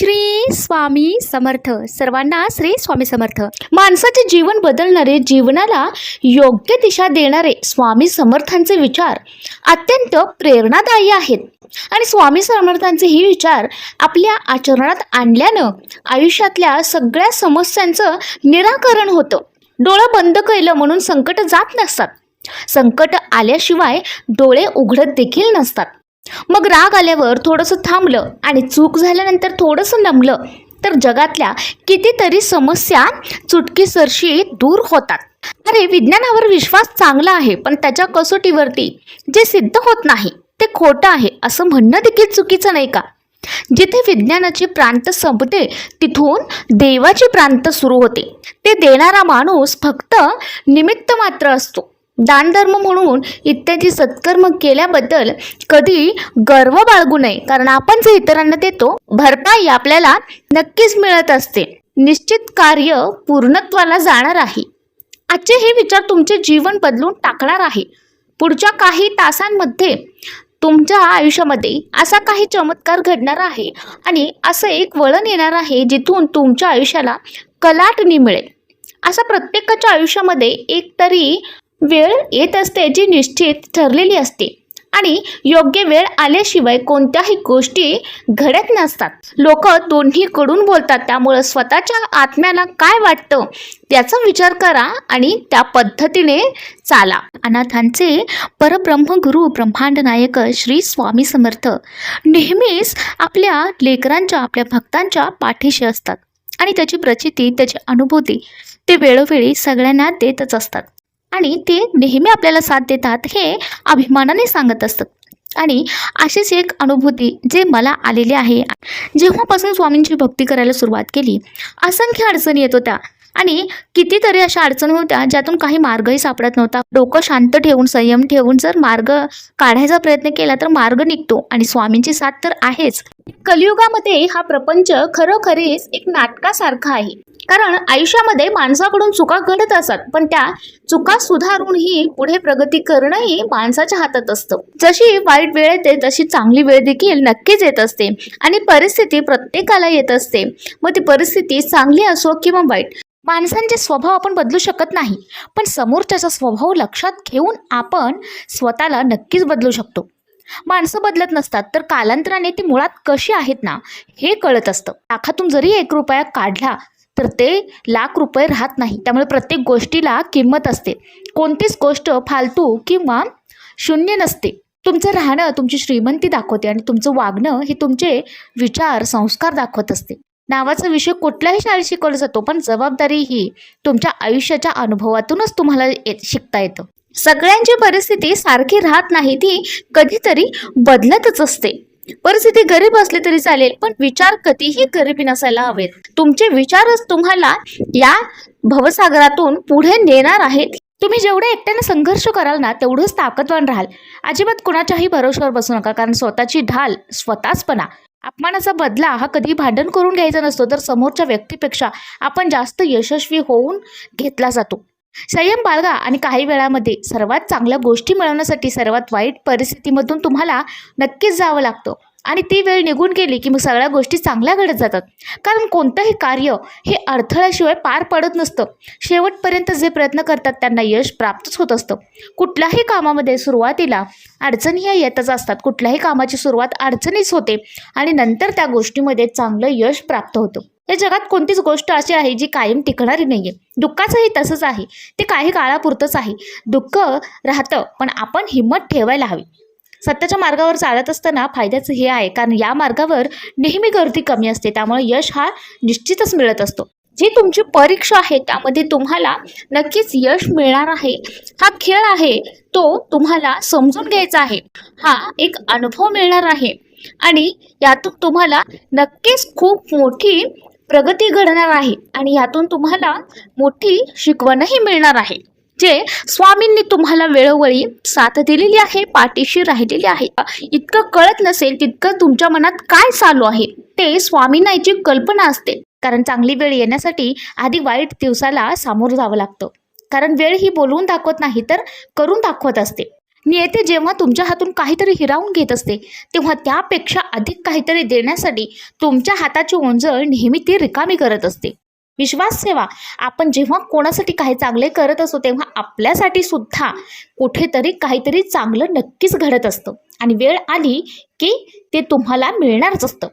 श्री स्वामी समर्थ. सर्वांना श्री स्वामी समर्थ. माणसाचे जीवन बदलणारे जीवनाला योग्य दिशा देणारे स्वामी समर्थांचे विचार अत्यंत प्रेरणादायी आहेत. आणि स्वामी समर्थांचे हे विचार आपल्या आचरणात आणल्यानं आयुष्यातल्या सगळ्या समस्यांचं निराकरण होतं. डोळं बंद केलं म्हणून संकट जात नसतात. संकट आल्याशिवाय डोळे उघडत देखील नसतात. मग राग आल्यावर थोडंसं थांबलं आणि चूक झाल्यानंतर थोडंसं नमलं तर जगातल्या कितीतरी समस्या चुटकीसरशी दूर होतात. अरे विज्ञानावर विश्वास चांगला आहे पण त्याच्या कसोटीवरती जे सिद्ध होत नाही ते खोटं आहे असं म्हणणं देखील चुकीचं नाही का? जिथे विज्ञानाची प्रांत संपते तिथून देवाची प्रांत सुरू होते. ते देणारा माणूस फक्त निमित्त मात्र असतो. दानधर्म म्हणून इत्यादी सत्कर्म केल्याबद्दल कधी गर्व बाळगू नये. कारण आपण जे इतरांना देतो भरपाई आपल्याला नक्कीच मिळत असते. निश्चित कार्य पूर्णत्वाला जाणार आहे. आजचे हे विचार तुमचे जीवन बदलून टाकणार आहे. पुढच्या काही तासांमध्ये तुमच्या आयुष्यामध्ये असा काही चमत्कार घडणार आहे आणि असं एक वळण येणार आहे जिथून तुमच्या आयुष्याला कलाटणी मिळेल. असा प्रत्येकाच्या आयुष्यामध्ये एक तरी वेळ येत असते जी निश्चित ठरलेली असते. आणि योग्य वेळ आल्याशिवाय कोणत्याही गोष्टी घडत नसतात. लोक दोन्हीकडून बोलतात त्यामुळं स्वतःच्या आत्म्याला काय वाटतं त्याचा विचार करा आणि त्या पद्धतीने चाला. अनाथांचे परब्रह्म गुरु ब्रह्मांड नायक श्री स्वामी समर्थ नेहमीच आपल्या लेकरांच्या आपल्या भक्तांच्या पाठीशी असतात. आणि त्याची प्रचिती त्याची अनुभूती ते वेळोवेळी सगळ्यांना देतच असतात. आणि ते नेहमी आपल्याला साथ देतात हे अभिमानाने सांगत असतात. आणि अशीच एक अनुभूती जे मला आलेली आहे. जेव्हापासून स्वामींची भक्ती करायला सुरुवात केली असंख्य अडचणी येत होत्या. आणि कितीतरी अशा अडचणी होत्या ज्यातून काही मार्गही सापडत नव्हता. डोकं शांत ठेवून संयम ठेवून जर मार्ग काढायचा प्रयत्न केला तर मार्ग निघतो आणि स्वामींची साथ तर आहेच. कलियुगामध्ये हा प्रपंच खरोखरीच एक नाटकासारखा आहे. कारण आयुष्यामध्ये माणसाकडून चुका घडत असतात पण त्या चुका सुधारूनही पुढे प्रगती करणंही माणसाच्या हातात असतं. जशी वाईट वेळ येते तशी चांगली वेळ देखील नक्कीच येत असते आणि परिस्थिती प्रत्येकाला येत असते. मग ती परिस्थिती चांगली असो किंवा वाईट माणसांचे स्वभाव आपण बदलू शकत नाही. पण समोरच्याचा स्वभाव लक्षात घेऊन आपण स्वतःला नक्कीच बदलू शकतो. माणसं बदलत नसतात तर कालांतराने ती मुळात कशी आहेत ना हे कळत असतं. लाखातून जरी एक रुपया काढला तर ते लाख रुपये राहत नाही. त्यामुळे प्रत्येक गोष्टीला किंमत असते. कोणतीच गोष्ट फालतू किंवा शून्य नसते. तुमचं राहणं तुमची श्रीमंती दाखवते आणि तुमचं वागणं हे तुमचे विचार संस्कार दाखवत असते. नावाचा विषय कुठल्याही शाळेत शिकवला जातो पण जबाबदारी ही तुमच्या आयुष्याच्या अनुभवातूनच तुम्हाला ये- शिकता येतं. सगळ्यांची परिस्थिती सारखी राहत नाही ती कधीतरी बदलतच असते. परिस्थिती गरीब असली तरी चालेल पण विचार कधीही गरिबी नसायला हवेत. तुमचे विचारच तुम्हाला या भवसागरातून पुढे नेणार आहेत. तुम्ही जेवढे एकट्याने संघर्ष कराल ना तेवढंच ताकदवान राहाल. अजिबात कुणाच्याही भरोश्यावर बसू नका कारण स्वतःची ढाल स्वतःचपणा अपमानाचा बदला हा कधी भांडण करून घ्यायचा नसतो तर समोरच्या व्यक्तीपेक्षा आपण जास्त यशस्वी होऊन घेतला जातो. संयम बाळगा आणि काही वेळामध्ये सर्वात चांगल्या गोष्टी मिळवण्यासाठी सर्वात वाईट परिस्थितीमधून तुम्हाला नक्कीच जावं लागतं. आणि ती वेळ निघून गेली की मग सगळ्या गोष्टी चांगल्या घडत जातात. कारण कोणतंही कार्य हे अडथळ्याशिवाय पार पडत नसतं. शेवटपर्यंत जे प्रयत्न करतात त्यांना यश प्राप्तच होत असतं. कुठल्याही कामामध्ये सुरुवातीला अडचणी ह्या येतच असतात. कुठल्याही कामाची सुरुवात अडचणीच होते आणि नंतर त्या गोष्टीमध्ये चांगलं यश प्राप्त होतं. या जगात कोणतीच गोष्ट अशी आहे जी कायम टिकणारी नाही आहे दुःखाचंही तसंच आहे. ते काही काळापुरतंच आहे. दुःख राहतं पण आपण हिंमत ठेवायला हवी. सत्याच्या मार्गावर चालत असताना फायद्याचं हे आहे कारण या मार्गावर नेहमी गर्दी कमी असते त्यामुळे यश हा निश्चितच मिळत असतो. जी तुमची परीक्षा आहे त्यामध्ये तुम्हाला नक्कीच यश मिळणार आहे. हा खेळ आहे तो तुम्हाला समजून घ्यायचा आहे. हा एक अनुभव मिळणार आहे. आणि यातून तुम्हाला नक्कीच खूप मोठी प्रगती घडणार आहे. आणि यातून तुम्हाला मोठी शिकवणही मिळणार आहे. जे स्वामींनी तुम्हाला वेळोवेळी साथ दिलेली आहे पाठीशी राहिलेली आहे. इतकं कळत नसेल तितकं तुमच्या मनात काय चालू आहे ते स्वामींना याची कल्पना असते. कारण चांगली वेळ येण्यासाठी आधी वाईट दिवसाला सामोरं जावं लागतं. कारण वेळ ही बोलवून दाखवत नाही तर करून दाखवत असते. नियती जेव्हा तुमच्या हातून काहीतरी हिरावून घेत असते तेव्हा त्यापेक्षा अधिक काहीतरी देण्यासाठी तुमच्या हाताची ओंजळ नेहमी ती रिकामी करत असते. विश्वास ठेवा. आपण जेव्हा कोणासाठी काही चांगले करत असतो तेव्हा आपल्यासाठी सुद्धा कुठेतरी काहीतरी चांगलं नक्कीच घडत असतं. आणि वेळ आली की ते तुम्हाला मिळणारच असतं.